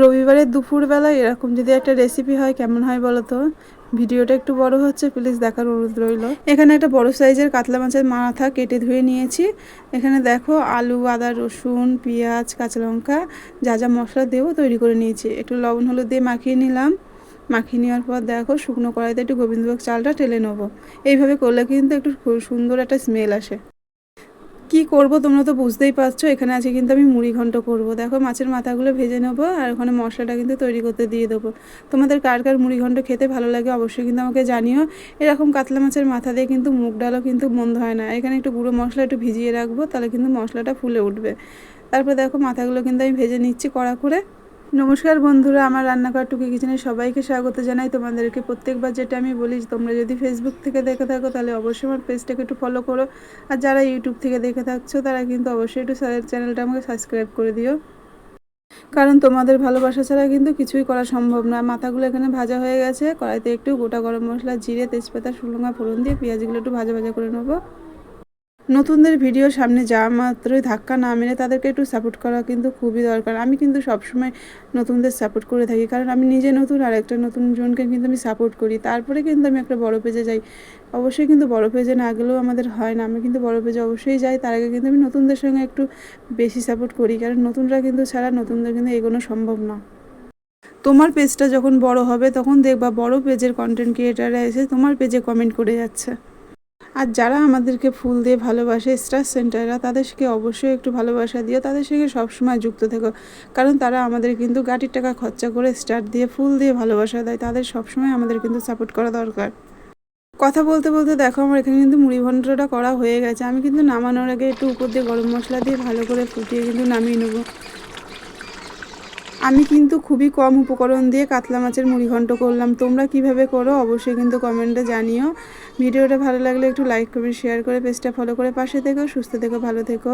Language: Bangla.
রবিবারের দুপুরবেলা এরকম যদি একটা রেসিপি হয়, কেমন হয় বলো তো? ভিডিওটা একটু বড় হচ্ছে প্লিজ দেখার অনুরোধ রইল। এখানে একটা বড় সাইজের কাতলা মাছের মাথা কেটে ধুয়ে নিয়েছি। এখানে দেখো আলু, আদা, রসুন, পেঁয়াজ, কাঁচা লঙ্কা, যা যা মশলা দেবো তৈরি করে নিয়েছি। একটু লবণ হলুদ দিয়ে মাখিয়ে নিলাম। মাখিয়ে নেওয়ার পর দেখো শুকনো কড়াইতে একটু গোবিন্দভোগ চালটা টেলে নেব। এইভাবে করলে কিন্তু একটু সুন্দর একটা স্মেল আসে। কি করব তোমরা তো বুঝতেই পারছ, এখানে আছে কিন্তু আমি মুড়ি ঘন্ট করব। দেখো মাছের মাথাগুলো ভেজে নেব আর ওখানে মশলাটা কিন্তু তৈরি করতে দিয়ে দেবো। তোমাদের কার কার মুড়ি ঘন্ট খেতে ভালো লাগে অবশ্যই কিন্তু আমাকে জানিও। এরকম কাতলা মাছের মাথা দিয়ে কিন্তু মুগ ডালও কিন্তু বন্ধ হয় না। এখানে একটু গুঁড়ো মশলা একটু ভিজিয়ে রাখব, তাহলে কিন্তু মশলাটা ফুলে উঠবে। তারপর দেখো মাথাগুলো কিন্তু আমি ভেজে নিচ্ছি কড়া করে। নমস্কার বন্ধুরা, আমার রান্নাঘর টুকি কিচেনে সবাইকে স্বাগত জানাই। তোমাদেরকে প্রত্যেকবার যেটা আমি বলি, তোমরা যদি ফেসবুক থেকে দেখে থাকো, তাহলে অবশ্যই আমার পেজটাকে একটু ফলো করো। আর যারা ইউটিউব থেকে দেখে থাকছো, তারা কিন্তু অবশ্যই একটু চ্যানেলটা আমাকে সাবস্ক্রাইব করে দিও। কারণ তোমাদের ভালোবাসা ছাড়া কিন্তু কিছুই করা সম্ভব না। মাথাগুলো এখানে ভাজা হয়ে গেছে। কড়াইতে একটু গোটা গরম মশলা, জিরে, তেজপাতা, শুকনো ফোড়ন দিয়ে পেঁয়াজগুলো একটু ভাজা ভাজা করে নেব। নতুনদের ভিডিও সামনে যাওয়া মাত্রই ধাক্কা না মেরে তাদেরকে একটু সাপোর্ট করা কিন্তু খুবই দরকার। আমি কিন্তু সবসময় নতুনদের সাপোর্ট করে থাকি, কারণ আমি নিজে নতুন আর একটা নতুন জনকে কিন্তু আমি সাপোর্ট করি। তারপরে কিন্তু আমি একটা বড় পেজে যাই। অবশ্যই কিন্তু বড় পেজে না গেলেও আমাদের হয় না। আমি কিন্তু বড় পেজে অবশ্যই যাই। তার আগে কিন্তু আমি নতুনদের সঙ্গে একটু বেশি সাপোর্ট করি, কারণ নতুনরা কিন্তু ছাড়া নতুনদের কিন্তু এগোনো সম্ভব না। তোমার পেজটা যখন বড় হবে, তখন দেখবা বড় পেজের কন্টেন্ট ক্রিয়েটাররা এসে তোমার পেজে কমেন্ট করে যাচ্ছে। আর যারা আমাদেরকে ফুল দিয়ে ভালোবাসে স্টার সেন্টাররা তাদেরকে অবশ্যই একটু ভালোবাসা দিও। তাদের সঙ্গে সবসময় যুক্ত থেকো। কারণ তারা আমাদের কিন্তু গাড়ির টাকা খরচা করে স্টার দিয়ে ফুল দিয়ে ভালোবাসা দেয়। তাদের সবসময় আমাদের কিন্তু সাপোর্ট করা দরকার। কথা বলতে বলতে দেখো, আমার এখানে কিন্তু মুড়ি ঘন্টটা করা হয়ে গেছে। আমি কিন্তু নামানোর আগে একটু উপর দিয়ে গরম মশলা দিয়ে ভালো করে ফুটিয়ে কিন্তু নামিয়ে নেব। আমি কিন্তু খুবই কম উপকরণ দিয়ে কাতলা মাছের মুড়িঘণ্ট করলাম। তোমরা কীভাবে করো অবশ্যই কিন্তু কমেন্টে জানিও। ভিডিওটা ভালো লাগলে একটু লাইক করে শেয়ার করে পেজটা ফলো করে পাশে থেকো, সুস্থ থেকো, ভালো থেকো।